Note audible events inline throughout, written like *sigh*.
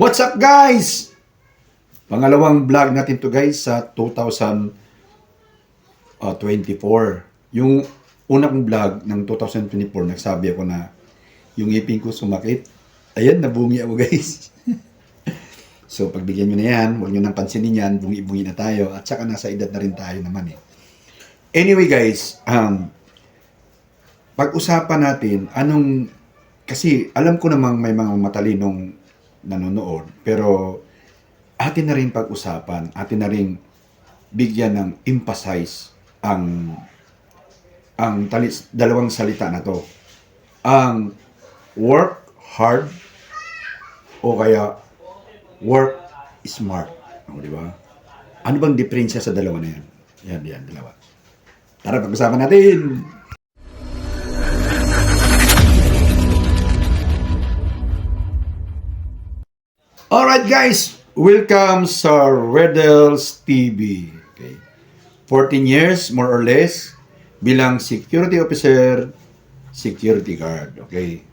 What's up guys? Pangalawang vlog natin to guys sa 2024. Yung unang kong vlog ng 2024, nagsabi ako na yung ngipin ko sumakit. Ayan, nabungi ako *laughs* guys. so pagbigyan nyo na yan, huwag nyo nang pansinin yan, bungi-bungi na tayo. At saka nasa edad na rin tayo naman eh. Anyway guys, um, pag-usapan natin anong kasi alam ko namang may mga matalinong nanonood pero atin na rin pag-usapan, atin na rin bigyan ng emphasize ang ang talis, dalawang salita na to. Ang work hard o kaya work smart. O, di ba? Ano bang diferensya sa dalawa na yan? Yan, yan, dalawa. Tara, pag-usapan natin! Alright guys, welcome sa Redels TV. Okay. 14 years, more or less, bilang security officer, security guard. Okay.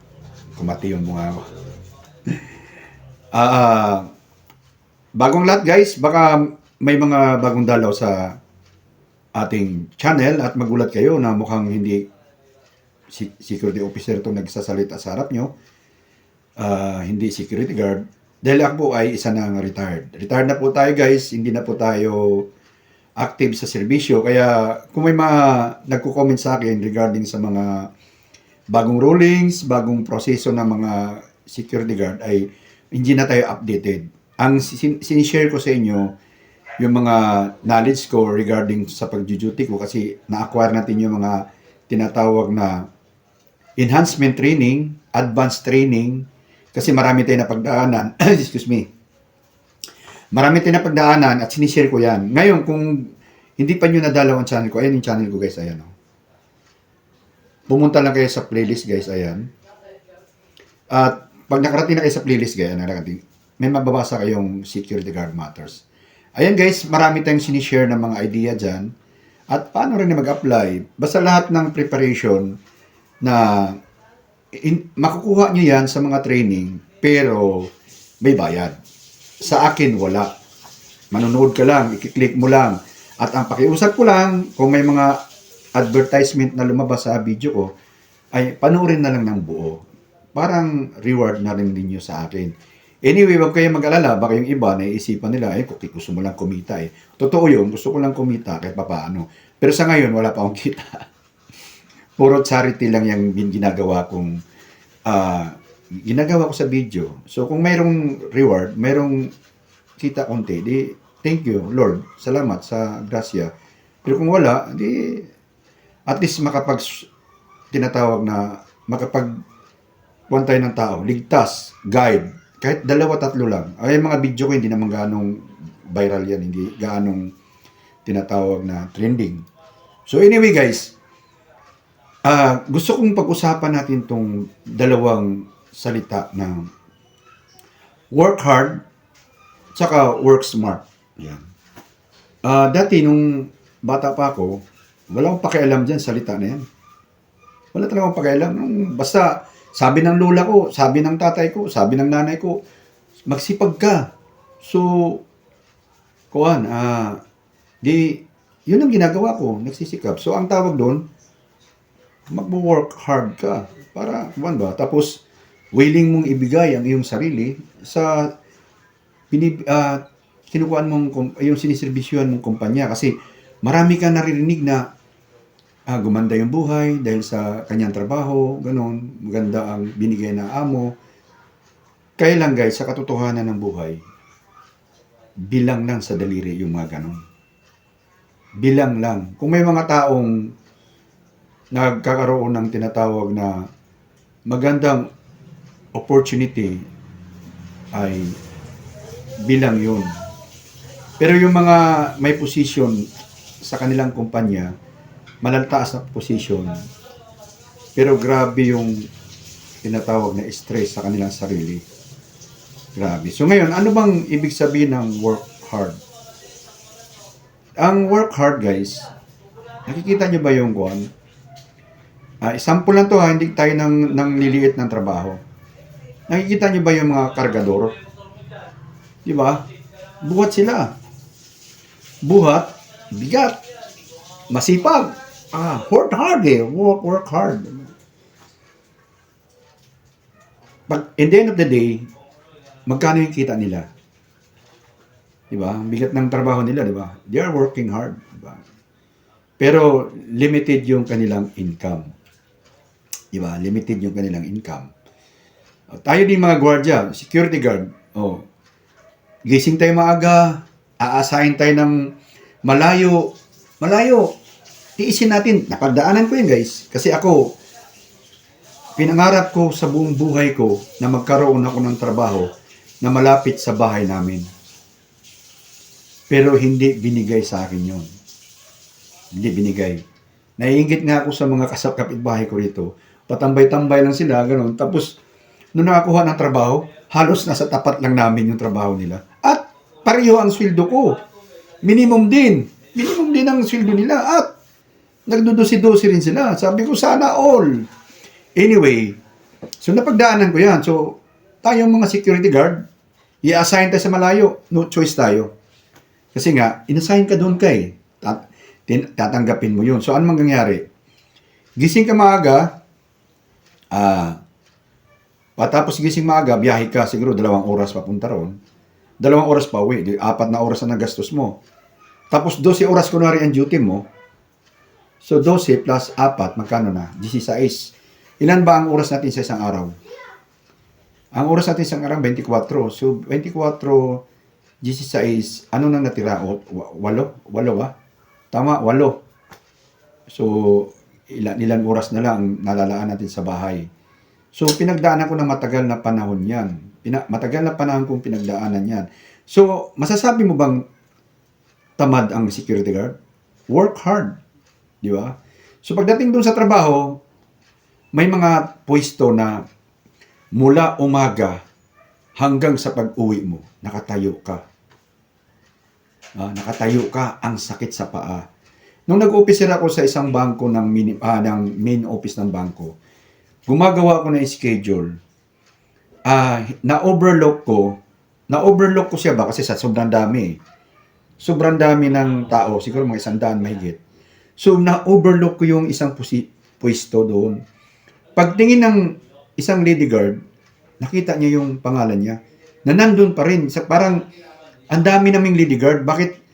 Kumati yung mga ako. *laughs* Ah, bagong lahat guys, baka may mga bagong dalaw sa ating channel at magulat kayo na mukhang hindi security officer itong nagsasalita sa harap nyo. Ah, hindi security guard. Dahil ako ay isa na retired. Retired na po tayo guys, hindi na po tayo active sa serbisyo. Kaya kung may mga nagko-comment sa akin regarding sa mga bagong rulings, bagong proseso ng mga security guard ay hindi na tayo updated. Ang sin- sinishare ko sa inyo yung mga knowledge ko regarding sa pag-duty ko kasi na-acquire natin yung mga tinatawag na enhancement training, advanced training, kasi marami tayong napagdaanan. *clears throat* Excuse me. Marami tayong napagdaanan at sinishare ko yan. Ngayon, kung hindi pa nyo nadalaw ang channel ko, ayan yung channel ko guys, ayan oh. Pumunta lang kayo sa playlist guys, ayan. At pag nakarating na kayo sa playlist guys, ayan, nakarating, may mababasa kayong security guard matters. Ayan guys, marami tayong sinishare ng mga idea dyan. At paano rin na mag-apply. Basta lahat ng preparation na in, makukuha nyo yan sa mga training, pero may bayad. Sa akin, wala. Manonood ka lang, ikiklik mo lang. At ang pakiusap ko lang, kung may mga advertisement na lumabas sa video ko, ay panoorin na lang ng buo. Parang reward na rin ninyo sa akin. Anyway, wag kayo mag-alala, baka yung iba naiisipan nila, eh, kung gusto mo lang kumita eh. Totoo yun, gusto ko lang kumita kahit papaano. Pero sa ngayon, wala pa akong *laughs* kita. Puro charity lang yung ginagawa kong ah, ginagawa ko sa video. So kung mayroong reward, mayroong kita konti, di thank you Lord. Salamat sa grasya. Pero kung wala, di at least makapag tinatawag na makapag kuwan ng tao, ligtas, guide, kahit dalawa tatlo lang. Ay mga video ko hindi naman ganong viral yan, hindi ganong tinatawag na trending. So anyway guys, Ah, gusto kong pag-usapan natin tong dalawang salita na work hard tsaka work smart. Yan. Ah, dati nung bata pa ako, wala akong pakialam diyan salita na yan. Wala talaga akong pakialam. Nung, basta sabi ng lola ko, sabi ng tatay ko, sabi ng nanay ko, magsipag ka. So, kuan, ah, di, yun ang ginagawa ko, nagsisikap. So, ang tawag doon, magwo-work hard ka para kuwan ba tapos willing mong ibigay ang iyong sarili sa binib ah, kinukuhan mong yung siniservisyohan mong kumpanya kasi marami kang naririnig na ah, gumanda yung buhay dahil sa kanyang trabaho, ganon, maganda ang binigay na amo. Kaya lang guys, sa katotohanan ng buhay, bilang lang sa daliri yung mga ganon. Bilang lang. Kung may mga taong nagkakaroon ng tinatawag na magandang opportunity ay bilang yun. Pero yung mga may position sa kanilang kumpanya, malaltaas na position, pero grabe yung tinatawag na stress sa kanilang sarili. Grabe. So ngayon, ano bang ibig sabihin ng work hard? Ang work hard, guys, nakikita nyo ba yung kuwan? Ah, example lang to ha, hindi tayo nang, nang liliit ng trabaho. Nakikita niyo ba yung mga kargador? Di ba? Buhat sila. Buhat, bigat, masipag. Ah, work hard eh. Work, work hard. Pag, in the end of the day, magkano yung kita nila? Di ba? Bigat ng trabaho nila, di ba? They are working hard. Di ba? Pero limited yung kanilang income. Di ba? Limited yung kanilang income. O, tayo din mga gwardiya, security guard. Oh, gising tayo maaga, aasahin tayo ng malayo. Malayo. Tiisin natin. Napagdaanan ko yun guys. Kasi ako, pinangarap ko sa buong buhay ko na magkaroon ako ng trabaho na malapit sa bahay namin. Pero hindi binigay sa akin yon. Hindi binigay. Naiingit nga ako sa mga kasap kapitbahay ko rito. Patambay-tambay lang sila, ganun. Tapos, nung nakakuha ng trabaho, halos nasa tapat lang namin yung trabaho nila. At pareho ang sweldo ko. Minimum din. Minimum din ang sweldo nila. At nagdudusi-dusi rin sila. Sabi ko, sana all. Anyway, so napagdaanan ko yan. So, tayong mga security guard, i-assign tayo sa malayo. No choice tayo. Kasi nga, inassign ka doon kay. Tat tin- tatanggapin mo yun. So, ano mangyayari? Gising ka maaga, ah, patapos gising maaga, biyahe ka siguro dalawang oras papunta roon. Dalawang oras pa uwi. Di, apat na oras na nagastos mo. Tapos 12 oras kunwari ang duty mo. So 12 plus 4, magkano na? 16. Ilan ba ang oras natin sa isang araw? Ang oras natin sa isang araw, 24. So 24, 16, ano nang natira? O, wa- walo? Walo ba? Tama, walo. So, ilan, ilan oras na lang nalalaan natin sa bahay. So, pinagdaanan ko ng matagal na panahon yan. Pina, matagal na panahon kong pinagdaanan yan. So, masasabi mo bang tamad ang security guard? Work hard. Di ba? So, pagdating doon sa trabaho, may mga pwesto na mula umaga hanggang sa pag-uwi mo, nakatayo ka. Ah, nakatayo ka, ang sakit sa paa. Nung nag-officer ako sa isang bangko ng, mini, ah, ng main office ng bangko, gumagawa ko ng schedule. Ah, na-overlook ko, na-overlook ko siya ba kasi sa sobrang dami. Sobrang dami ng tao, siguro mga isang daan mahigit. So, na-overlook ko yung isang pusi, pwesto doon. Pagtingin ng isang lady guard, nakita niya yung pangalan niya, na nandun pa rin. Sa, parang, ang dami naming lady guard, bakit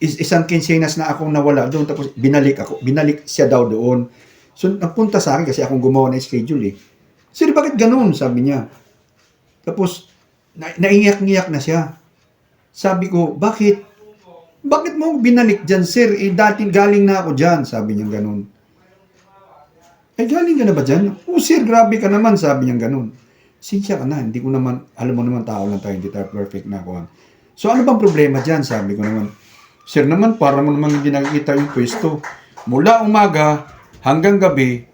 is, isang kinsenas na akong nawala doon, tapos binalik ako, binalik siya daw doon. So, napunta sa akin kasi akong gumawa ng schedule eh. Sir, bakit ganun? Sabi niya. Tapos, na, naiyak-ngiyak na siya. Sabi ko, bakit? Bakit mo binalik dyan, sir? Eh, dati galing na ako dyan. Sabi niya ganun. Eh, galing ka na ba dyan? Oh, sir, grabe ka naman. Sabi niya ganun. Sinsya ka na. Hindi ko naman, alam mo naman tao lang tayo. Hindi tayo perfect na ako. So, ano bang problema dyan? Sabi ko naman. Sir naman, para mo naman hindi nakikita yung pwesto. Mula umaga hanggang gabi,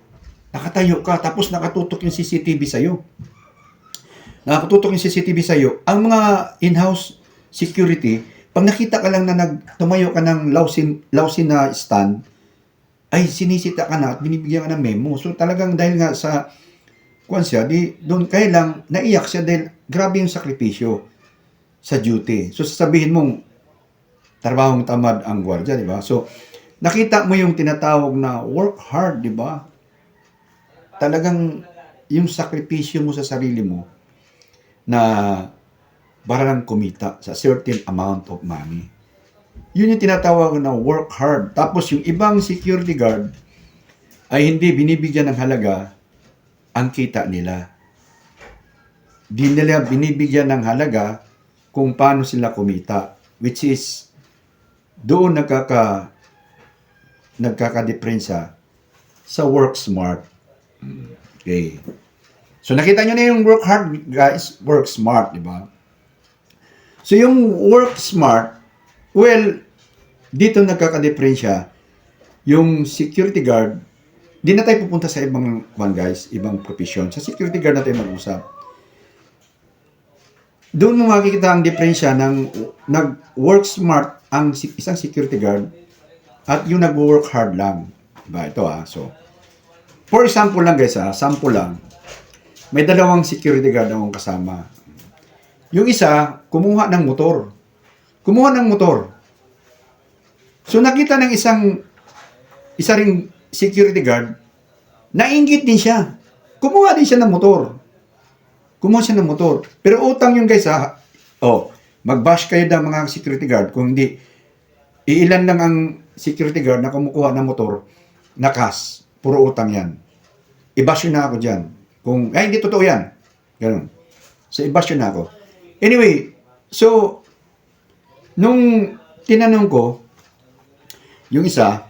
nakatayo ka. Tapos nakatutok yung CCTV sa'yo. Nakatutok yung CCTV sa'yo. Ang mga in-house security, pag nakita ka lang na nagtumayo ka ng lausin, lausin na stand, ay sinisita ka na at binibigyan ka ng memo. So talagang dahil nga sa kuwan siya, di, doon kaya lang naiyak siya dahil grabe yung sakripisyo sa duty. So sasabihin mong trabahong tamad ang gwardiya, di ba? So nakita mo yung tinatawag na work hard, di ba? Talagang yung sakripisyo mo sa sarili mo na para lang kumita sa certain amount of money. Yun yung tinatawag na work hard. Tapos yung ibang security guard ay hindi binibigyan ng halaga ang kita nila. Di nila binibigyan ng halaga kung paano sila kumita. Which is, doon nagkaka nagkakadeprensya sa work smart. Okay. So nakita nyo na yung work hard, guys, work smart, di ba? So yung work smart, well, dito nagkakadeprensya yung security guard, di na tayo pupunta sa ibang one guys, ibang profession. Sa security guard na tayo mag-usap. Doon mo makikita ang diferensya ng nag-work smart ang isang security guard at yung nag-work hard lang. Diba? Ito ah. So, for example lang guys ah, sample lang. May dalawang security guard akong kasama. Yung isa, kumuha ng motor. Kumuha ng motor. So nakita ng isang isa ring security guard, nainggit din siya. Kumuha din siya ng motor. Kumuha siya ng motor. Pero utang yung guys ha. Oh, mag-bash kayo ng mga security guard kung hindi iilan lang ang security guard na kumukuha ng motor na cash. Puro utang yan. I-bash yun na ako dyan. Kung, ay, hindi totoo yan. Ganun. So, i-bash yun na ako. Anyway, so, nung tinanong ko, yung isa,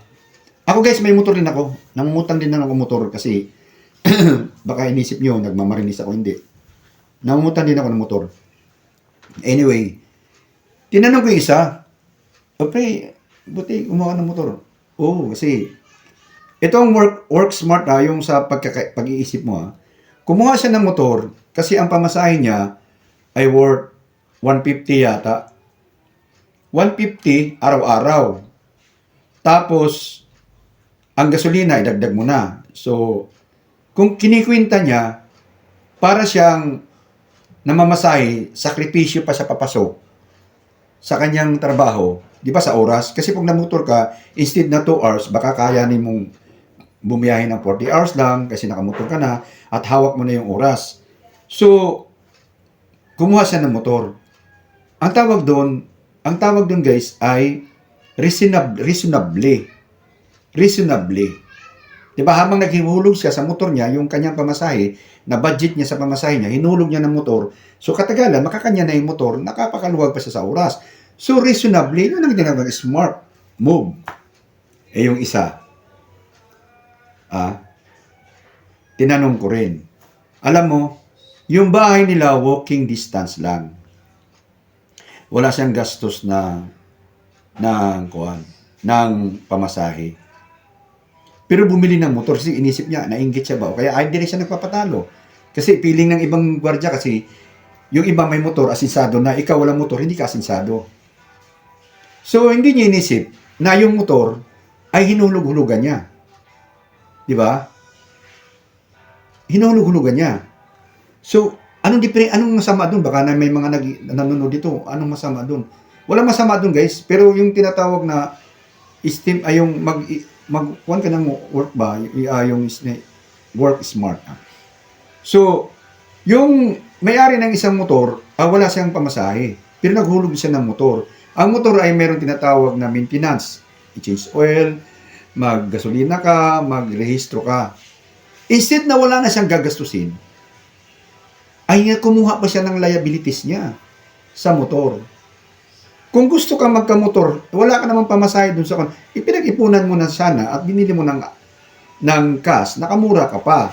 ako guys, may motor din ako. Nangungutang din na ako motor kasi *clears throat* baka inisip nyo, nagmamarinis ako, hindi. Nangungutang din ako ng motor. Anyway, tinanong ko yung isa, okay, buti gumawa ng motor. Oo, kasi itong work, work smart ha, yung sa pagkaka, pag-iisip mo ha, kumuha siya ng motor kasi ang pamasahe niya ay worth 150 yata. 150 araw-araw. Tapos, ang gasolina, idagdag mo na. So, kung kinikwinta niya, para siyang namamasahe, sakripisyo pa sa papasok sa kanyang trabaho, di ba sa oras? Kasi pag namotor ka, instead na 2 hours, baka kayanin mong bumiyahin ng 40 hours lang kasi nakamotor ka na at hawak mo na yung oras. So, kumuha siya ng motor. Ang tawag doon, ang tawag doon guys ay reasonable, reasonably. Reasonably. Di ba habang naghihulog siya sa motor niya, yung kanyang pamasahe, na budget niya sa pamasahe niya, hinulog niya ng motor. So katagalan, makakanya na yung motor, nakapakaluwag pa siya sa oras. So reasonably, yun ang tinawag smart move. Eh yung isa, ah, tinanong ko rin, alam mo, yung bahay nila walking distance lang. Wala siyang gastos na ng kuan, ng pamasahe. Pero bumili ng motor kasi inisip niya, nainggit siya ba? O kaya ay hindi siya nagpapatalo. Kasi feeling ng ibang gwardiya kasi yung iba may motor asinsado na ikaw walang motor, hindi ka asinsado. So hindi niya inisip na yung motor ay hinulog-hulugan niya. Di ba? Hinulog-hulugan niya. So, anong different, anong masama doon? Baka na may mga nag, nanonood dito. Anong masama doon? Walang masama doon, guys. Pero yung tinatawag na steam ay yung mag mag kuwan ka ng work ba ah, yung work smart. So, yung may-ari ng isang motor, ah, wala siyang pamasahe. Pero naghulog siya ng motor. Ang motor ay meron tinatawag na maintenance. I-change oil, maggasolina ka, magrehistro ka. Instead na wala na siyang gagastusin, ay kumuha pa siya ng liabilities niya sa motor. Kung gusto ka magkamotor, wala ka namang pamasahe dun sa kon. Ipinag-ipunan mo na sana at binili mo ng ng cash, nakamura ka pa.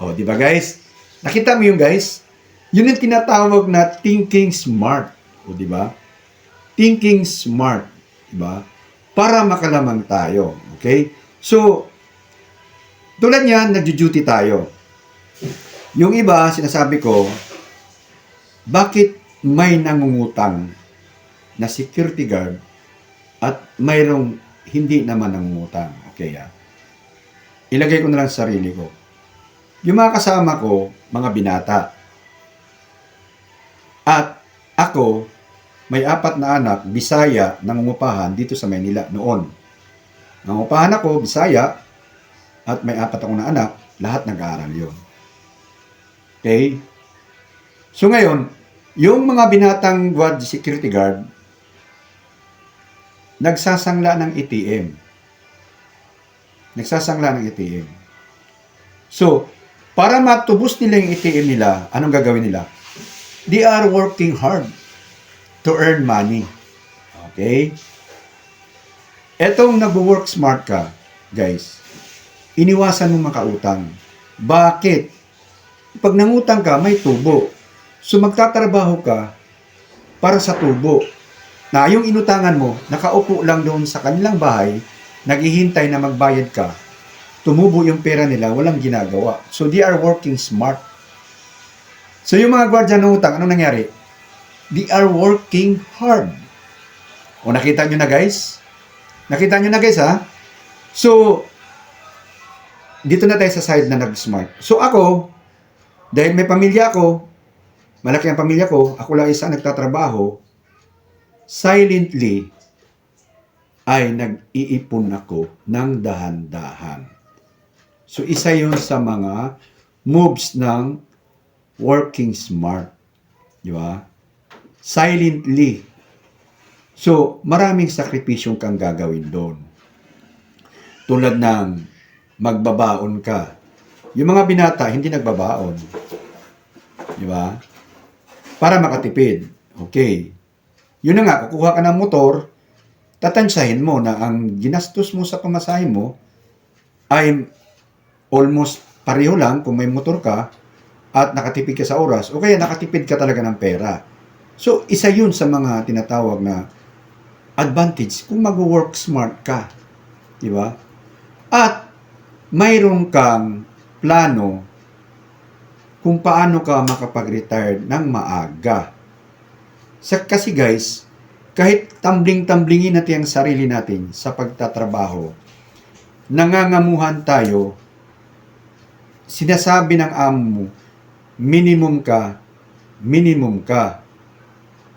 O, di ba guys? Nakita mo yung guys? Yun yung tinatawag na thinking smart. O, di ba? Thinking smart. Di ba? Para makalamang tayo. Okay? So, tulad niyan, nagjo-duty tayo. Yung iba, sinasabi ko, bakit may nangungutang na security guard at mayroong hindi naman nangungutang? Okay, ah. Ilagay ko na lang sa sarili ko. Yung mga kasama ko, mga binata. At ako, may apat na anak, Bisaya, nangungupahan dito sa Manila noon. Nangungupahan ako, Bisaya, at may apat akong na anak, lahat nag-aaral yun. Okay? So ngayon, yung mga binatang guard security guard, nagsasangla ng ATM. Nagsasangla ng ATM. So, para matubos nila yung ATM nila, anong gagawin nila? They are working hard to earn money. Okay? Etong nag-work smart ka, guys, iniwasan mo makautang. Bakit? Pag nangutang ka, may tubo. So magtatrabaho ka para sa tubo. Na yung inutangan mo, nakaupo lang doon sa kanilang bahay, naghihintay na magbayad ka, tumubo yung pera nila, walang ginagawa. So they are working smart. So yung mga gwardiya ng utang, anong nangyari? They are working hard. O nakita nyo na guys? Nakita nyo na guys ha? So, dito na tayo sa side na nag-smart. So ako, dahil may pamilya ako, malaki ang pamilya ko, ako lang isa nagtatrabaho, silently ay nag-iipon ako ng dahan-dahan. So, isa yun sa mga moves ng working smart. Di ba? Silently. So, maraming sakripisyong kang gagawin doon. Tulad ng magbabaon ka. Yung mga binata, hindi nagbabaon. Di ba? Para makatipid. Okay. Yun na nga, kukuha ka ng motor, tatansyahin mo na ang ginastos mo sa pamasahe mo ay almost pareho lang kung may motor ka at nakatipid ka sa oras o kaya nakatipid ka talaga ng pera. So, isa yun sa mga tinatawag na advantage kung mag-work smart ka. Di ba? At mayroon kang plano kung paano ka makapag-retire ng maaga. Sa, kasi guys, kahit tumbling-tumblingin natin ang sarili natin sa pagtatrabaho, nangangamuhan tayo, sinasabi ng amo mo, minimum ka, minimum ka.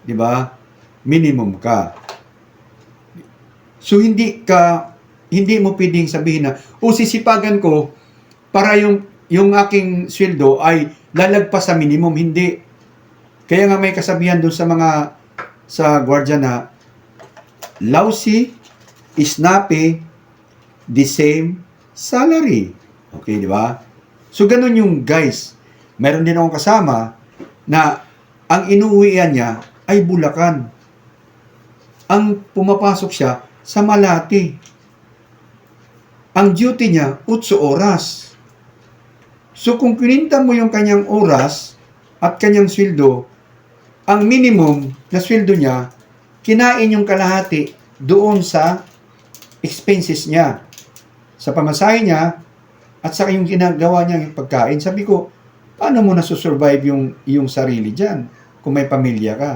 Di ba? Minimum ka. So hindi ka hindi mo pwedeng sabihin na o sisipagan ko para yung yung aking sweldo ay lalagpas sa minimum hindi. Kaya nga may kasabihan doon sa mga sa gwardiya na lousy, snappy, the same salary. Okay, di ba? So, ganun yung guys. Meron din akong kasama na ang inuwian niya ay Bulacan. Ang pumapasok siya sa Malati. Ang duty niya, 8 oras. So, kung kininta mo yung kanyang oras at kanyang sweldo, ang minimum na sweldo niya, kinain yung kalahati doon sa expenses niya. Sa pamasahe niya, at sa yung ginagawa niya yung pagkain. Sabi ko, paano mo nasusurvive yung, yung sarili dyan kung may pamilya ka?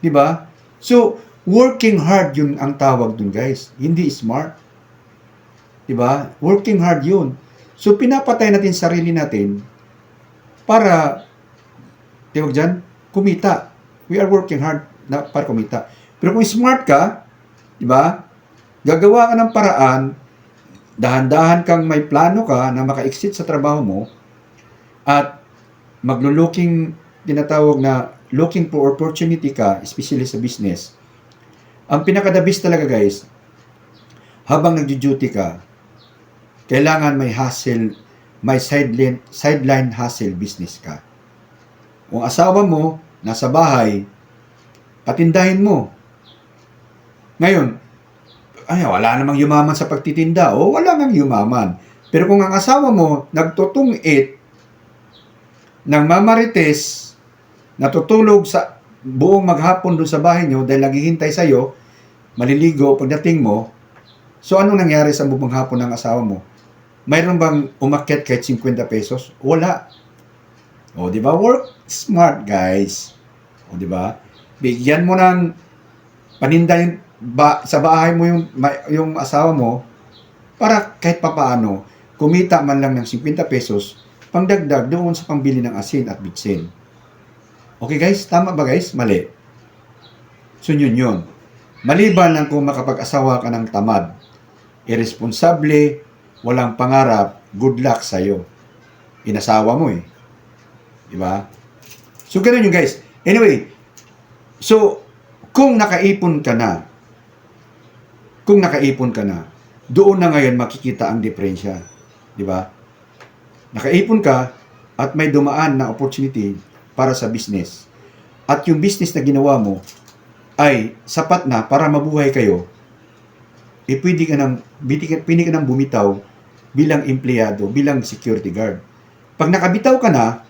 Di ba? So, working hard yun ang tawag dun guys. Hindi smart. Di ba? Working hard yun. So, pinapatay natin sarili natin para, tawag dyan, kumita. We are working hard na para kumita. Pero kung smart ka, di ba? Gagawa ka ng paraan dahan-dahan kang may plano ka na maka-exit sa trabaho mo at maglo-looking, tinatawag na looking for opportunity ka, especially sa business. Ang pinakadabis talaga guys, habang nagjo-duty ka, kailangan may hustle, may sideline, sideline hustle business ka. Kung asawa mo, nasa bahay, patindahin mo. Ngayon, ay, wala namang yumaman sa pagtitinda. O, wala nang yumaman. Pero kung ang asawa mo nagtutungit ng mamarites, natutulog sa buong maghapon doon sa bahay nyo dahil naghihintay sa'yo, maliligo pagdating mo, so anong nangyari sa bubong hapon ng asawa mo? Mayroon bang umakyat kahit 50 pesos? Wala. O, di ba? Work smart, guys. O, di ba? Bigyan mo ng paninda yung ba, sa bahay mo yung, yung asawa mo para kahit papaano kumita man lang ng 50 pesos pangdagdag doon sa pambili ng asin at bitsin. Okay guys? Tama ba guys? Mali. So yun yun. Maliban lang kung makapag-asawa ka ng tamad, irresponsable, walang pangarap, good luck sa'yo. Inasawa mo eh. Di ba? So ganun yung guys. Anyway, so kung nakaipon ka na, kung nakaipon ka na, doon na ngayon makikita ang diferensya. Di ba? Nakaipon ka at may dumaan na opportunity para sa business. At yung business na ginawa mo ay sapat na para mabuhay kayo, eh pwede ka nang, pwede ka nang bumitaw bilang empleyado, bilang security guard. Pag nakabitaw ka na,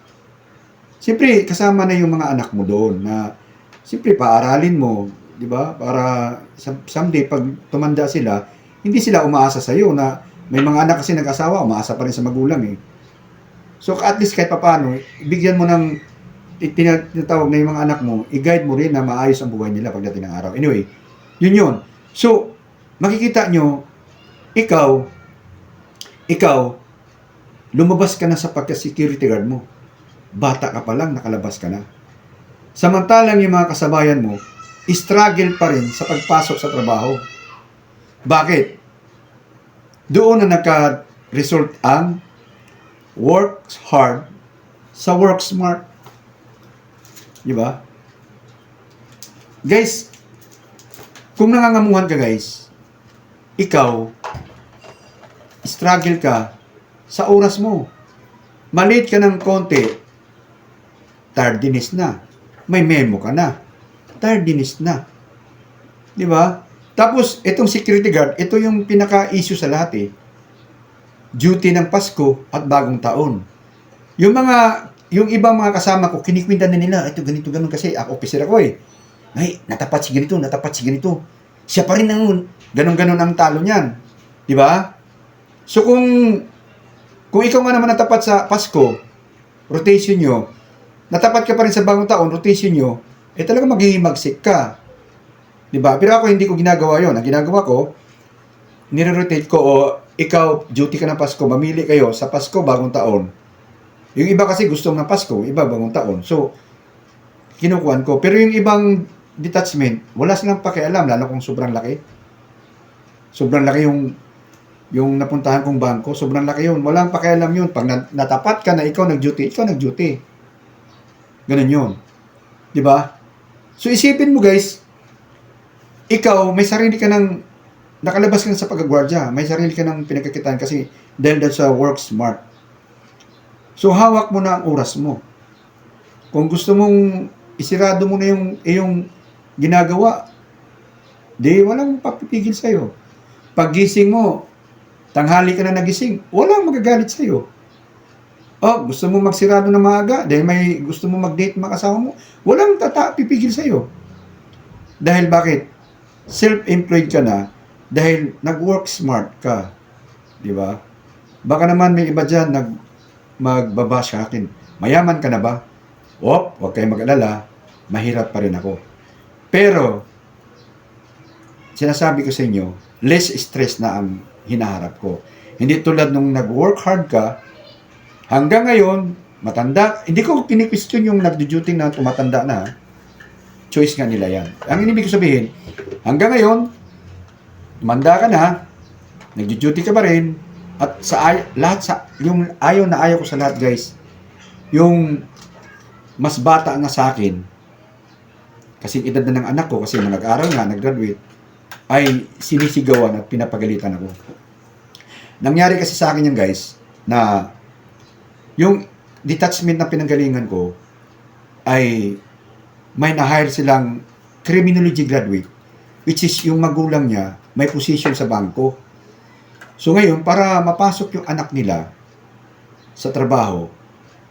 siyempre kasama na yung mga anak mo doon na siyempre paaralin mo, di ba? Para some- someday pag tumanda sila, hindi sila umaasa sa iyo na may mga anak kasi nag-asawa, umaasa pa rin sa magulang eh. So at least kahit papaano, bigyan mo ng tinatawag na yung mga anak mo, i-guide mo rin na maayos ang buhay nila pagdating ng araw. Anyway, yun yun. So, makikita nyo, ikaw, ikaw, lumabas ka na sa pagka-security guard mo. Bata ka pa lang, nakalabas ka na. Samantalang yung mga kasabayan mo, struggle pa rin sa pagpasok sa trabaho. Bakit? Doon na nagka-result ang work hard sa work smart. Di ba? Guys, kung nangangamuhan ka guys, ikaw, struggle ka sa oras mo. Maliit ka ng konti, tardiness na. May memo ka na. Tardiness na. Di ba? Tapos, itong security guard, ito yung pinaka-issue sa lahat eh. Duty ng Pasko at bagong taon. Yung mga, yung ibang mga kasama ko, kinikwinta na nila, ito ganito, ganun kasi, ako officer ako eh. Ay, natapat si ganito, natapat si ganito. Siya pa rin ang, ganun-ganun ang talo niyan. Di ba? So kung, kung ikaw nga naman natapat sa Pasko, rotation nyo, natapat ka pa rin sa bagong taon, rotation nyo, eh talaga maghihimagsik ka. Ba? Pero ako hindi ko ginagawa yon. Ang ginagawa ko, nire-rotate ko o ikaw, duty ka ng Pasko, mamili kayo sa Pasko, bagong taon. Yung iba kasi gusto ng Pasko, iba bagong taon. So, kinukuhan ko. Pero yung ibang detachment, wala silang pakialam, lalo kung sobrang laki. Sobrang laki yung yung napuntahan kong bangko, sobrang laki yun. Walang pakialam yun. Pag na- natapat ka na ikaw nag-duty, ikaw nag-duty. Ganun yun. Ba? So isipin mo guys, ikaw, may sarili ka ng, nakalabas ka na sa pagkagwardya, may sarili ka ng pinagkakitaan kasi dahil dahil sa work smart. So hawak mo na ang oras mo. Kung gusto mong isirado mo na yung, yung ginagawa, di walang papipigil sa'yo. Paggising mo, tanghali ka na nagising, walang magagalit sa'yo. Oh, gusto mo magsirado na maaga dahil may gusto mo mag-date mga kasama mo, walang tata pipigil sa'yo. Dahil bakit? Self-employed ka na dahil nag-work smart ka. Di ba? Baka naman may iba dyan nag magbaba sa akin. Mayaman ka na ba? Op, huwag kayong mag-alala. Mahirap pa rin ako. Pero, sinasabi ko sa inyo, less stress na ang hinaharap ko. Hindi tulad nung nag-work hard ka, hanggang ngayon, matanda, hindi ko kini-question yung nagdo-duty na tumatanda na. Choice nga nila yan. Ang inibig ko sabihin, hanggang ngayon, tumanda ka na, nagdo-duty ka pa rin, at sa ay, lahat sa, yung ayaw na ayaw ko sa lahat guys, yung mas bata nga sa akin, kasi edad na ng anak ko, kasi nung nag-aral nga, nag-graduate, ay sinisigawan at pinapagalitan ako. Nangyari kasi sa akin yan guys, na yung detachment na pinanggalingan ko ay may na-hire silang criminology graduate which is yung magulang niya may position sa bangko. So ngayon, para mapasok yung anak nila sa trabaho,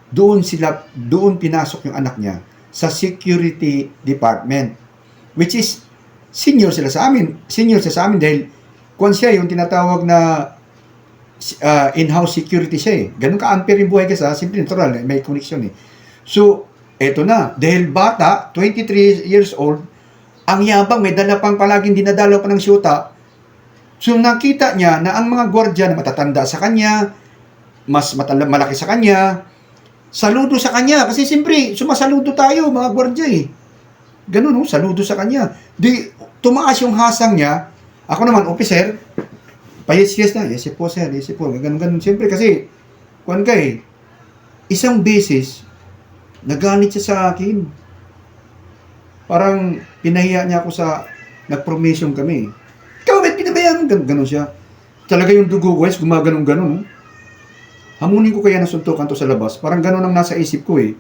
doon sila, doon pinasok yung anak niya sa security department. Which is, senior sila sa amin. Senior sila sa amin dahil kung siya yung tinatawag na uh, in-house security siya eh. Ganun ka-unfair yung buhay kasi ha. Simple natural, eh, may connection eh. So, eto na. Dahil bata, 23 years old, ang yabang, may dala pang palaging dinadalaw pa ng syuta. So, nakita niya na ang mga gwardiya na matatanda sa kanya, mas matanda, malaki sa kanya, saludo sa kanya. Kasi siyempre, sumasaludo tayo, mga gwardiya eh. Ganun, no? saludo sa kanya. Di, tumaas yung hasang niya. Ako naman, officer, Payes yes na, yes po sir, yes po. Ganun ganun. Siyempre kasi, kuan ka eh, isang beses, nagalit siya sa akin. Parang pinahiya niya ako sa, nag-promotion kami. Ikaw, ba't pinabayaan? Ganun, ganun siya. Talaga yung dugo ko, guys, gumaganon ganun. Hamunin ko kaya na suntukan to sa labas. Parang ganun ang nasa isip ko eh.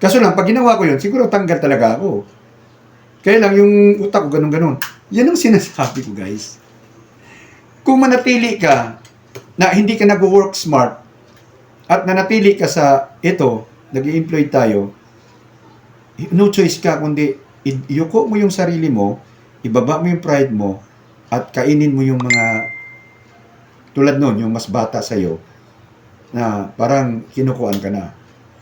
Kaso lang, pag ginawa ko yun, siguro tanggal talaga ako. Kaya lang, yung utak ko ganun ganun. Yan ang sinasabi ko, guys kung manatili ka na hindi ka nag-work smart at nanatili ka sa ito, nag employ tayo, no choice ka kundi iyuko mo yung sarili mo, ibaba mo yung pride mo, at kainin mo yung mga tulad nun, yung mas bata sa'yo, na parang kinukuan ka na.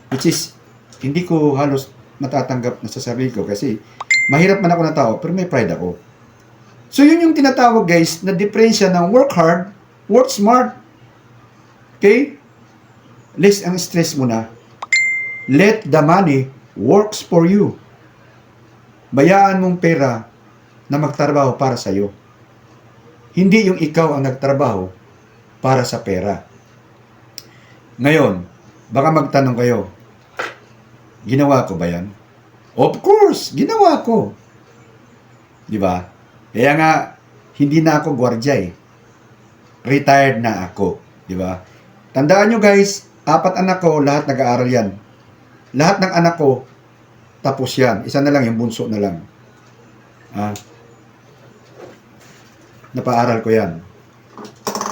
Which is, hindi ko halos matatanggap na sa sarili ko kasi mahirap man ako na tao, pero may pride ako. So yun yung tinatawag guys na diferensya ng work hard, work smart. Okay? Less ang stress mo na. Let the money works for you. bayaan mong pera na magtrabaho para sa iyo. Hindi yung ikaw ang nagtrabaho para sa pera. Ngayon, baka magtanong kayo, ginawa ko ba yan? Of course, ginawa ko. Di ba? Kaya nga, hindi na ako gwardya eh. Retired na ako. Di ba? Tandaan nyo guys, apat anak ko, lahat nag-aaral yan. Lahat ng anak ko, tapos yan. Isa na lang, yung bunso na lang. Ah. Napaaral ko yan.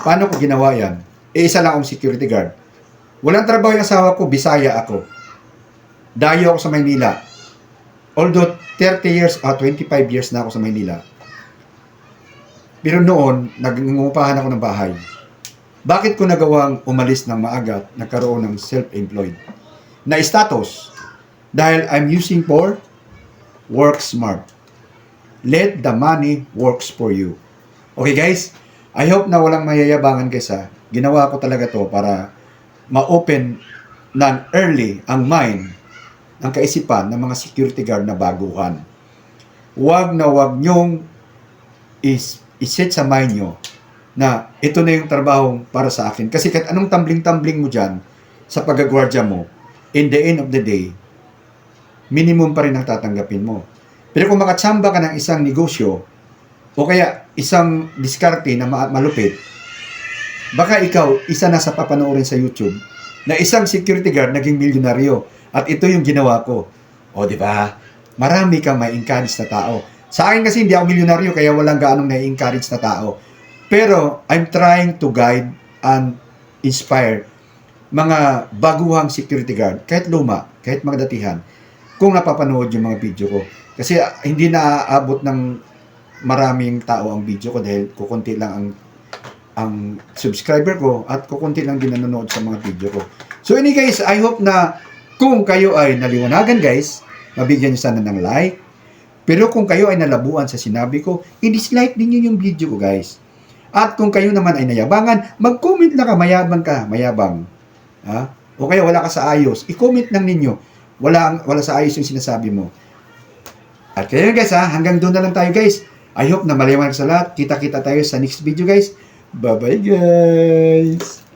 Paano ko ginawa yan? Eh, isa lang akong security guard. Walang trabaho yung asawa ko, Bisaya ako. Dayo ako sa Maynila. Although 30 years, ah, 25 years na ako sa Maynila. Pero noon, nagungupahan ako ng bahay. Bakit ko nagawang umalis ng maaga nagkaroon ng self-employed? Na status. Dahil I'm using for work smart. Let the money works for you. Okay guys, I hope na walang mayayabangan kaysa ginawa ko talaga to para ma-open ng early ang mind ng kaisipan ng mga security guard na baguhan. Huwag na huwag nyong is iset sa mind nyo na ito na yung trabaho para sa akin. Kasi kahit anong tumbling-tumbling mo dyan sa pagagwardya mo, in the end of the day, minimum pa rin ang tatanggapin mo. Pero kung makatsamba ka ng isang negosyo, o kaya isang diskarte na ma- malupit, baka ikaw, isa na sa papanoorin sa YouTube, na isang security guard naging milyonaryo. At ito yung ginawa ko. O, di ba? Marami kang may encourage na tao. Sa akin kasi hindi ako milyonaryo, kaya walang gaanong na-encourage na tao. Pero, I'm trying to guide and inspire mga baguhang security guard, kahit luma, kahit mga datihan, kung napapanood yung mga video ko. Kasi ah, hindi na aabot ng maraming tao ang video ko dahil kukunti lang ang ang subscriber ko at kukunti lang din nanonood sa mga video ko. So ini guys, I hope na kung kayo ay naliwanagan guys, mabigyan niyo sana ng like. Pero kung kayo ay nalabuan sa sinabi ko, i-dislike din niyo yung video ko guys. At kung kayo naman ay nayabangan, mag-comment lang ka, mayabang ka, mayabang. Ha? O kaya wala ka sa ayos, i-comment lang ninyo. Wala, wala sa ayos yung sinasabi mo. At kaya guys ha, hanggang doon na lang tayo guys. I hope na maliwanag sa lahat. Kita-kita tayo sa next video guys. Bye-bye guys!